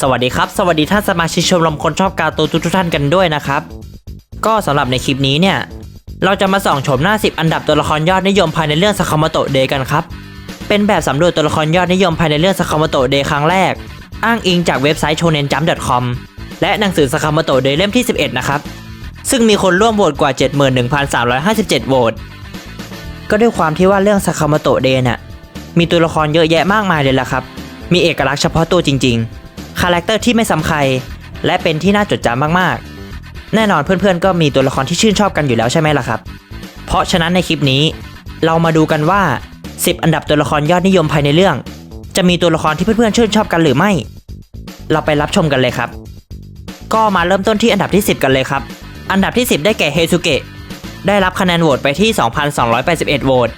สวัสดีครับ สวัสดีท่านสมาชิกชมรมคนชอบการ์ตูนทุกท่านกันด้วยนะครับ ก็สำหรับในคลิปนี้เนี่ย เราจะมาส่องชมหน้า 10 อันดับตัวละครยอดนิยมภายในเรื่องสคามาโตะเดย์กันครับ เป็นแบบสำรวจตัวละครยอดนิยมภายในเรื่องสคามาโตะเดย์ครั้งแรก อ้างอิงจากเว็บไซต์ shonenjump.com และหนังสือสคามาโตะเดย์เล่มที่ 11 นะครับ ซึ่งมีคนร่วมโหวตกว่า 71,357โหวต ก็ด้วยความที่ว่าเรื่องสคามาโตะเดย์น่ะ มีตัวละครเยอะแยะมากมายเลยล่ะครับ มีเอกลักษณ์เฉพาะตัวจริง ๆ คาแรคเตอร์ที่ไม่ซ้ำใคร และเป็นที่น่าจดจำมากๆ แน่นอนเพื่อนๆ ก็มีตัวละครที่ชื่นชอบกันอยู่แล้วใช่ไหมล่ะครับ เพราะฉะนั้นในคลิปนี้ เรามาดูกันว่า 10 อันดับตัวละครยอดนิยมภายในเรื่อง จะมีตัวละครที่เพื่อนๆชื่นชอบกันหรือไม่ เราไปรับชมกันเลยครับ ก็มาเริ่มต้นที่อันดับที่ 10 กันเลยครับ อันดับที่ 10 ได้แก่เฮซุเกะได้รับคะแนนโหวตไปที่ 2,281โหวต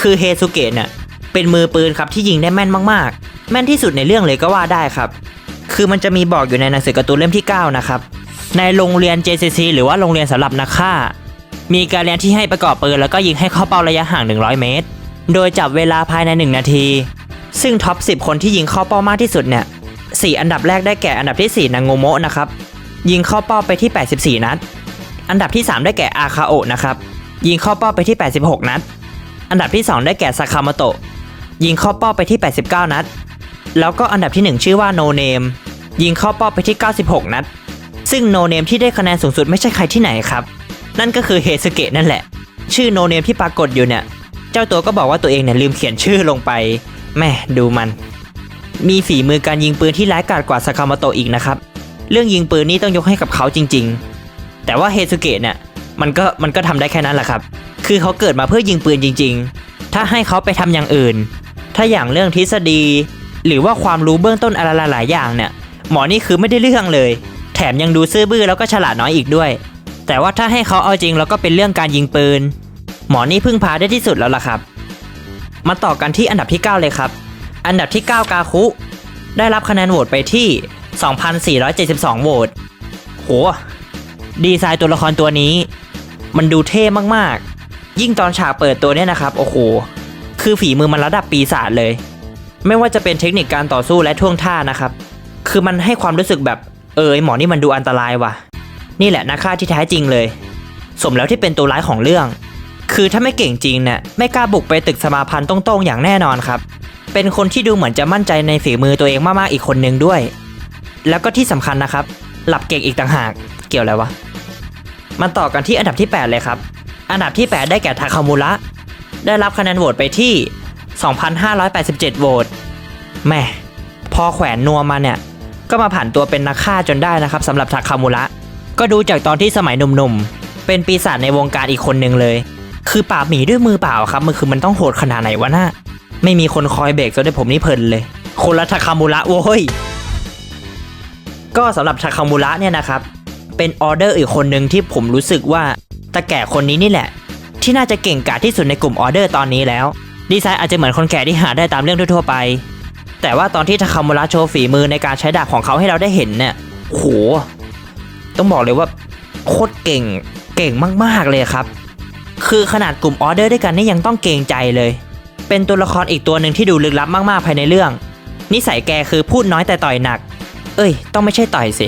คือเฮซุเกะเนี่ยเป็นมือปืนครับที่ยิงได้แม่นมากๆ แม่นที่สุดในเรื่องเลยก็ว่าได้ครับ คือมันจะมีบอกอยู่ในหนังสือการ์ตูนเล่มที่ 9 นะครับ ในโรงเรียน JCC หรือว่าโรงเรียนสำหรับนักฆ่า มีการเรียนที่ให้ประกอบปืนแล้วก็ยิงให้เข้าเป้าระยะห่าง 100 เมตร โดยจับเวลาภายใน 1 นาที ซึ่งท็อป 10 คนที่ยิงเข้าเป้ามากที่สุดเนี่ย4อันดับแรกได้แก่อันดับที่ 4นางโงโมะนะครับ ยิงเข้าเป้าไปที่ 84 นัด อันดับที่ 3 ได้แก่อาคาโอะนะครับ ยิงเข้าเป้าไปที่ 86 นัด อันดับที่ 2 ได้แก่ซาคามาโตะ ยิงเข้าเป้าไปที่ 89 นัด แล้วก็อันดับที่ 1 ชื่อว่า No Name ยิงเข้าเป้าไปที่ 96 นัด ซึ่ง No Name ที่ได้คะแนนสูงสุดไม่ใช่ใครที่ไหนครับ นั่นก็คือเฮสเกะนั่นแหละ ชื่อ No Name ที่ปรากฏอยู่เนี่ย เจ้าตัวก็บอกว่าตัวเองเนี่ยลืมเขียนชื่อลงไป แม่ดูมัน มีฝีมือการยิงปืนที่ร้ายกาจกว่าซากามาโตะอีกนะครับ เรื่องยิงปืนนี่ต้องยกให้กับเขาจริง ๆ แต่ว่าเฮซุเกะเนี่ยมันก็มันก็ทำได้แค่นั้นแหละครับ คือเขาเกิดมาเพื่อยิงปืนจริง ๆ ถ้าให้เขาไปทำอย่างอื่น ถ้าอย่างเรื่องทฤษฎี หรือว่าความรู้เบื้องต้นอะไรหลายอย่างเนี่ย หมอนี่คือไม่ได้เรื่องเลย แถมยังดูซื่อบื้อแล้วก็ฉลาดน้อยอีกด้วย แต่ว่าถ้าให้เขาเอาจริงแล้วก็เป็นเรื่องการยิงปืน หมอนี่พึ่งพาได้ที่สุดแล้วล่ะครับ มาต่อกันที่อันดับที่ 9 เลยครับ อันดับที่ 9 กาคุ ได้รับคะแนนโหวตไปที่ 2,472 โหวตโหดีไซน์ตัวละครตัวนี้ มันดูเท่มากๆ ยิ่งตอนฉากเปิดตัวเนี่ยนะครับ โอ้โห คือฝีมือมันระดับปีศาจเลย ไม่ว่าจะเป็นเทคนิคการต่อสู้และท่วงท่านะครับ คือมันให้ความรู้สึกแบบเออหมอนี่มันดูอันตรายว่ะ นี่แหละนักฆ่าที่แท้จริงเลย สมแล้วที่เป็นตัวร้ายของเรื่อง คือถ้าไม่เก่งจริงเนี่ยไม่กล้าบุกไปตึกสมาพันธ์ตรงๆอย่างแน่นอนครับ เป็นคนที่ดูเหมือนจะมั่นใจในฝีมือตัวเองมากๆอีกคนนึงด้วย แล้วก็ที่สำคัญนะครับ หลับเก่งอีกต่างหาก เกี่ยวอะไรวะมาต่อกันที่อันดับที่ 8 เลยครับ อันดับที่ 8 ได้แก่ทาคามุระ ได้รับคะแนนโหวตไปที่ 2,587 โหวตแม่พอแขวนนัวมาเนี่ย ก็มาผ่านตัวเป็นนักฆ่าจนได้นะครับสำหรับทาคามุระ ก็ดูจากตอนที่สมัยหนุ่มๆ เป็นปีศาจในวงการอีกคนหนึ่งเลย คือปราบหมีด้วยมือเปล่าครับมันคือมันต้องโหดขนาดไหนวะน่าไม่มีคนคอยเบรกจนได้ผมนี่เพลินเลย คนละทาคามุระโว้ยก็สำหรับทาคามุระเนี่ยนะครับ เป็นออเดอร์อีกคนหนึ่งที่ผมรู้สึกว่าตาแก่คนนี้นี่แหละ ที่น่าจะเก่งกาจที่สุดในกลุ่มออเดอร์ตอนนี้แล้ว ดีไซน์อาจจะเหมือนคนแก่ที่หาได้ตามเรื่องทั่วๆไป แต่ว่าตอนที่ทาคามุระโชว์ฝีมือในการใช้ดาบของเขาให้เราได้เห็นเนี่ยโหต้องบอกเลยว่าโคตรเก่งเก่งมากๆเลยครับ คือขนาดกลุ่มออเดอร์ด้วยกันนี่ยังต้องเกรงใจเลย เป็นตัวละครอีกตัวหนึ่งที่ดูลึกลับมากๆภายในเรื่อง นิสัยแกคือพูดน้อยแต่ต่อยหนัก เอ้ย ต้องไม่ใช่ต่อยสิ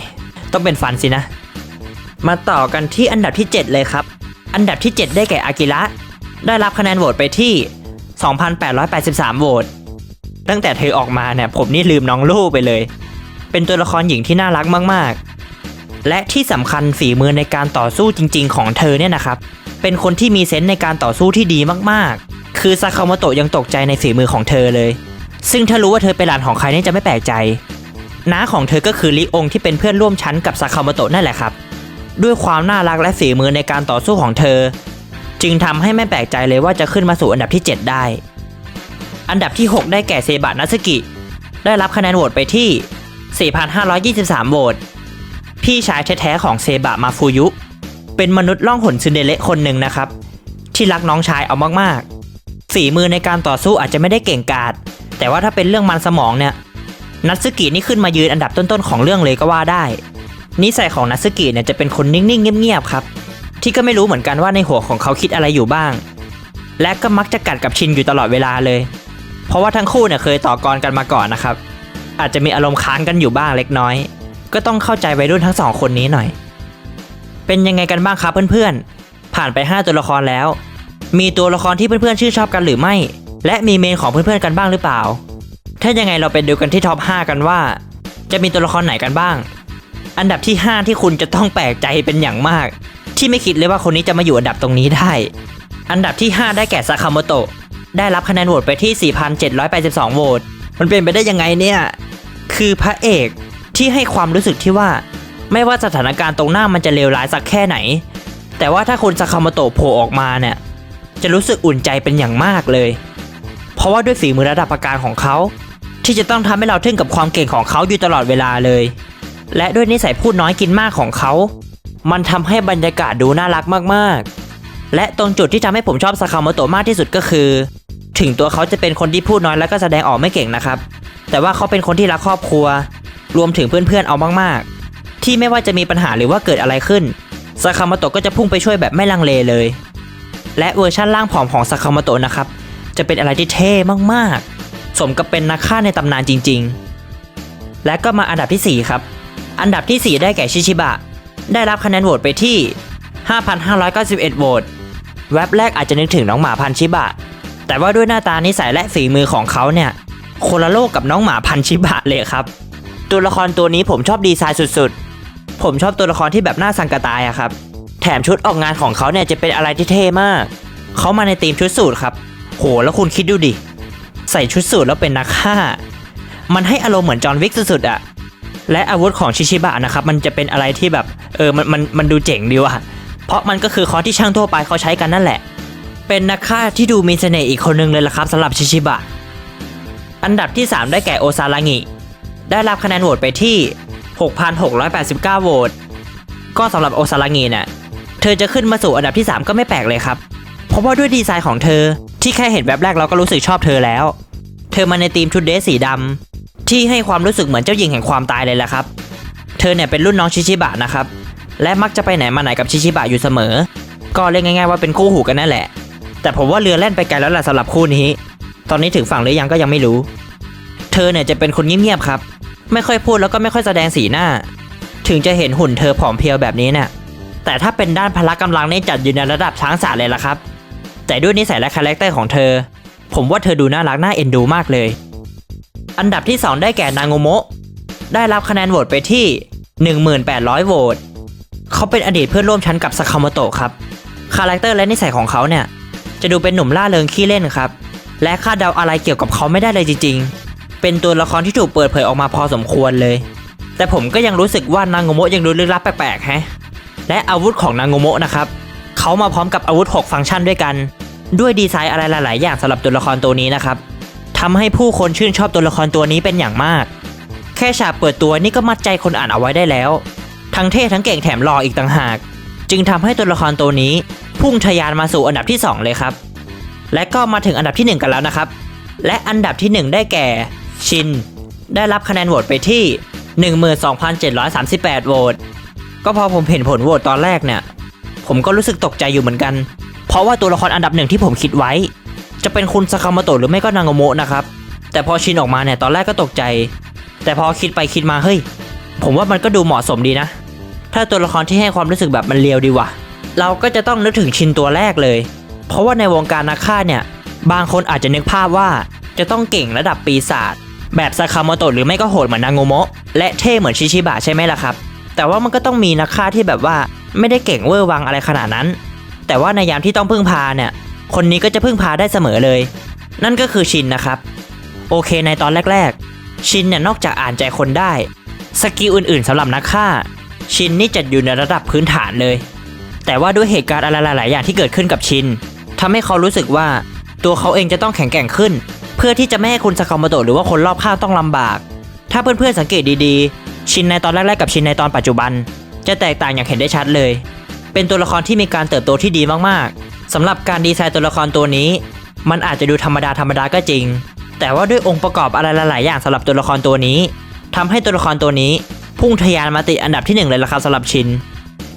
ต้องเป็นฟันสินะ มาต่อกันที่อันดับที่ 7 เลยครับ อันดับที่ 7 ได้แก่อากิระได้รับคะแนนโหวตไปที่ 2,883 โหวต ตั้งแต่เธอออกมาเนี่ยผมนี่ลืมน้องลูกไปเลย เป็นตัวละครหญิงที่น่ารักมากๆ และที่สำคัญฝีมือในการต่อสู้จริง ๆ ของเธอเนี่ยนะครับ เป็นคนที่มีเซนส์ในการต่อสู้ที่ดีมากๆ คือซาคาโมโตะยังตกใจในฝีมือของเธอเลย ซึ่งถ้ารู้ว่าเธอเป็นหลานของใครนี่จะไม่แปลกใจน้าของเธอก็คือลิองที่เป็นเพื่อนร่วมชั้นกับซาคาโมโตะนั่นแหละครับ ด้วยความน่ารักและฝีมือในการต่อสู้ของเธอ จึงทำให้ไม่แปลกใจเลยว่าจะขึ้นมาสู่อันดับที่ 7 ได้ อันดับที่ 6 ได้แก่เซบะนัสกิ ได้รับคะแนนโหวตไปที่ 4,523 โหวต พี่ชายแท้ๆของเซบะมาฟูยุ เป็นมนุษย์ล่องหนซึนเดเละคนหนึ่งนะครับ ที่รักน้องชายเอามากๆ ฝีมือในการต่อสู้อาจจะไม่ได้เก่งกาจ แต่ว่าถ้าเป็นเรื่องมันสมองเนี่ย นัตสึกินี่ขึ้นมายืนอันดับต้นๆของเรื่องเลยก็ว่าได้ นิสัยของนัตสึกิเนี่ยจะเป็นคนนิ่งๆเงียบๆครับ ที่ก็ไม่รู้เหมือนกันว่าในหัวของเขาคิดอะไรอยู่บ้าง และก็มักจะกัดกับชินอยู่ตลอดเวลาเลย เพราะว่าทั้งคู่เนี่ยเคยต่อกรกันมาก่อนนะครับ อาจจะมีอารมณ์ค้างกันอยู่บ้างเล็กน้อย ก็ต้องเข้าใจวัยรุ่นทั้งสองคนนี้หน่อย เป็นยังไงกันบ้างครับเพื่อนๆ ผ่านไป 5 ตัวละครแล้ว มีตัวละครที่เพื่อนๆชื่นชอบกันหรือไม่ และมีเมนของเพื่อนๆกันบ้างหรือเปล่า ถ้ายังไงเราไปดูกันที่ท็อป5กันว่า จะมีตัวละครไหนกันบ้าง อันดับที่ 5 ที่คุณจะต้องแปลกใจเป็นอย่างมาก ที่ไม่คิดเลยว่าคนนี้จะมาอยู่อันดับตรงนี้ได้ อันดับที่ 5 ได้แก่ซาคาโมโตะ ได้รับคะแนนโหวตไปที่ 4,782 โหวต มันเป็นไปได้ยังไงเนี่ย คือพระเอกที่ให้ความรู้สึกที่ว่า ไม่ว่าสถานการณ์ตรงหน้ามันจะเลวร้ายสักแค่ไหน แต่ว่าถ้าคุณซาคาโมโตะโผล่ออกมาเนี่ย จะรู้สึกอุ่นใจเป็นอย่างมากเลย เพราะว่าด้วยฝีมือระดับประการของเขา ที่จะต้องทำให้เราทึ่งกับความเก่งของเขาอยู่ตลอดเวลาเลย และด้วยนิสัยพูดน้อยกินมากของเขา มันทำให้บรรยากาศดูน่ารักมากๆ และตรงจุดที่ทำให้ผมชอบซาคาโมโตะมากที่สุดก็คือ ถึงตัวเขาจะเป็นคนที่พูดน้อยแล้วก็แสดงออกไม่เก่งนะครับ แต่ว่าเขาเป็นคนที่รักครอบครัว รวมถึงเพื่อนๆเอามากๆ ที่ไม่ว่าจะมีปัญหาหรือว่าเกิดอะไรขึ้นซาคาโมโตะก็จะพุ่งไปช่วยแบบไม่ลังเลเลย และเวอร์ชั่นร่างผอมของซาคาโมโตะนะครับ จะเป็นอะไรที่เท่มากๆ สมกับเป็นนักฆ่าในตำนานจริง ๆ และก็มาอันดับทีสี่4 ครับ อันดับทีสี่ 4 ได้แก่ชิชิบะ ได้รับคะแนนโหวตไปที่ 5,591โหวตแว็บแรกอาจจะนึกถึงน้องหมาพันชิบะ แต่ว่าด้วยหน้าตานิสัยและฝีมือของเขาเนี่ยคนละโลกกับน้องหมาพันชิบะเลยครับ ตัวละครตัวนี้ผมชอบดีไซน์สุดๆ ผมชอบตัวละครที่แบบหน้าสังกตายอะครับ แถมชุดออกงานของเขาเนี่ยจะเป็นอะไรที่เท่มาก เขามาในธีมชุดสูทครับ โหแล้วคุณคิดดูดิ ใส่ชุดสูทแล้วเป็นนักฆ่า มันให้อารมณ์เหมือนจอห์นวิกสุดๆอะและอาวุธของชิชิบะนะครับมันจะเป็นอะไรที่แบบเออมันมันมันดูเจ๋งดีว่ะเพราะมันก็คือคอที่ช่างทั่วไปเขาใช้กันนั่นแหละ เป็นนักฆ่าที่ดูมีเสน่ห์อีกคนนึงเลยล่ะครับสำหรับชิชิบะ อันดับที่ 3 ได้แก่โอซารางิ ได้รับคะแนนโหวตไปที่ 6,689 โหวต ก็สำหรับโอซารางิเนี่ย เธอจะขึ้นมาสู่อันดับที่ 3 ก็ไม่แปลกเลยครับ เพราะว่าด้วยดีไซน์ของเธอที่แค่เห็นแบบแรกเราก็รู้สึกชอบเธอแล้ว เธอมาในธีมชุดเดรสสีดำที่ให้ความรู้สึกเหมือนเจ้าหญิงแห่งความตายเลยแหละครับ เธอเนี่ยเป็นรุ่นน้องชิชิบะนะครับ และมักจะไปไหนมาไหนกับชิชิบะอยู่เสมอ ก็เรียกง่ายๆว่าเป็นคู่หูกันนั่นแหละ แต่ผมว่าเรือแล่นไปไกลแล้วแหละสำหรับคู่นี้ ตอนนี้ถึงฝั่งหรือยังก็ยังไม่รู้ เธอเนี่ยจะเป็นคนเงียบๆครับ ไม่ค่อยพูดแล้วก็ไม่ค่อยแสดงสีหน้า ถึงจะเห็นหุ่นเธอผอมเพรียวแบบนี้เนี่ยแต่ถ้าเป็นด้านพละกำลังนี่จัดอยู่ในระดับช้างสารเลยละครับ แต่ด้วยนิสัยและคาแรคเตอร์ของเธอ ผมว่าเธอดูน่ารักน่าเอ็นดูมากเลย อันดับที่ 2 ได้แก่นางโงโมะได้รับคะแนนโหวตไปที่ 1800โหวตเขาเป็นอดีตเพื่อนร่วมชั้นกับซาคาโมโตะครับ คาแรคเตอร์และนิสัยของเขาเนี่ย จะดูเป็นหนุ่มล่าเริงขี้เล่นครับ และคาดเดาอะไรเกี่ยวกับเขาไม่ได้เลยจริง ๆ เป็นตัวละครที่ถูกเปิดเผยออกมาพอสมควรเลย แต่ผมก็ยังรู้สึกว่านางโงโมะยังดูลึกลับแปลกๆแฮะและอาวุธของนางโงโมะนะครับเขามาพร้อมกับอาวุธ 6 ฟังก์ชันด้วยกัน ด้วยดีไซน์อะไรหลาย ๆ อย่างสำหรับตัวละครตัวนี้นะครับทำให้ผู้คนชื่นชอบตัวละครตัวนี้เป็นอย่างมาก แค่ฉากเปิดตัวนี่ก็มัดใจคนอ่านเอาไว้ได้แล้ว ทั้งเท่ทั้งเก่งแถมหล่ออีกต่างหาก จึงทำให้ตัวละครตัวนี้ พุ่งทะยานมาสู่อันดับที่ 2 เลยครับ และก็มาถึงอันดับทีหนึ่1 กันแล้วนะครับ และอันดับที่ 1 ได้แก่ชิน ได้รับคะแนนโหวตไปที่ 12,738โหวตก็พอผมเห็นผลโหวตตอนแรกเนี่ย ผมก็รู้สึกตกใจอยู่เหมือนกัน เพราะว่าตัวละครอันดับหนึ่งที่ผมคิดไว้ จะเป็นคุณซากามโตะหรือไม่ก็นางโงโมะนะครับ แต่พอชินออกมาเนี่ยตอนแรกก็ตกใจ แต่พอคิดไปคิดมาเฮ้ย ผมว่ามันก็ดูเหมาะสมดีนะ ถ้าตัวละครที่ให้ความรู้สึกแบบมันเลียวดีว่ะ เราก็จะต้องนึกถึงชินตัวแรกเลย เพราะว่าในวงการนักฆ่าเนี่ย บางคนอาจจะนึกภาพว่าจะต้องเก่งระดับปีศาจแบบซาคามโตะหรือไม่ก็โหดเหมือนนางโงโมะและเท่เหมือนชิชิบะใช่ไหมล่ะครับ แต่ว่ามันก็ต้องมีนักฆ่าที่แบบว่าไม่ได้เก่งเวอร์วังอะไรขนาดนั้น แต่ว่าในยามที่ต้องพึ่งพาเนี่ย คนนี้ก็จะพึ่งพาได้เสมอเลย นั่นก็คือชินนะครับ โอเคในตอนแรก ๆ ชินเนี่ยนอกจากอ่านใจคนได้ สกิลอื่นๆสำหรับนักฆ่า ชินนี่จัดอยู่ในระดับพื้นฐานเลย แต่ว่าด้วยเหตุการณ์อะไรหลาย ๆ อย่างที่เกิดขึ้นกับชินทำให้เขารู้สึกว่าตัวเขาเองจะต้องแข็งแกร่งขึ้น เพื่อที่จะไม่ให้คุณสากาโมโตะหรือว่าคนรอบข้างต้องลำบาก ถ้าเพื่อน ๆ สังเกตดี ๆ ชินในตอนแรก ๆ กับชินในตอนปัจจุบัน จะแตกต่างอย่างเห็นได้ชัดเลย เป็นตัวละครที่มีการเติบโตที่ดีมาก ๆสำหรับการดีไซน์ตัวละครตัวนี้ มันอาจจะดูธรรมดาธรรมดาก็จริง แต่ว่าด้วยองค์ประกอบอะไรหลาย ๆ อย่างสำหรับตัวละครตัวนี้ทำให้ตัวละครตัวนี้ พุ่งทะยานมาติดอันดับที่หนึ่งเลยละครับสำหรับชิน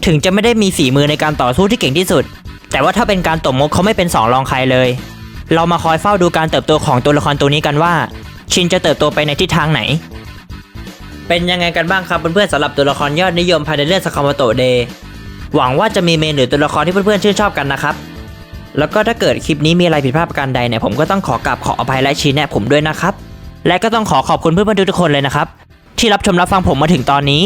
ถึงจะไม่ได้มีฝีมือในการต่อสู้ที่เก่งที่สุด แต่ว่าถ้าเป็นการตบมุกเขาไม่เป็นสองรองใครเลย เรามาคอยเฝ้าดูการเติบโตของตัวละครตัวนี้กันว่า ชินจะเติบโตไปในทิศทางไหน เป็นยังไงกันบ้างครับเพื่อนๆสำหรับตัวละครยอดนิยมภายในเรื่องสคาโมโตเดย์หวังว่าจะมีเมนหรือตัวละครที่เพื่อนๆชื่นชอบกันนะครับแล้วก็ถ้าเกิดคลิปนี้มีอะไรผิดพลาดประการใดเนี่ยผมก็ต้องขอกราบขออภัยและชี้แนะผมด้วยนะครับ และก็ต้องขอขอบคุณเพื่อนๆทุกคนเลยนะครับ ที่รับชมรับฟังผมมาถึงตอนนี้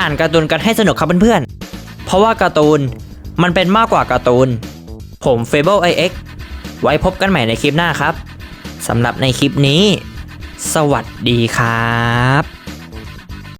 อ่านการ์ตูนกันให้สนุกครับเพื่อนๆ เพราะว่าการ์ตูนมันเป็นมากกว่าการ์ตูน ผม Fable IX ไว้พบกันใหม่ในคลิปหน้าครับสำหรับในคลิปนี้ สวัสดีครับ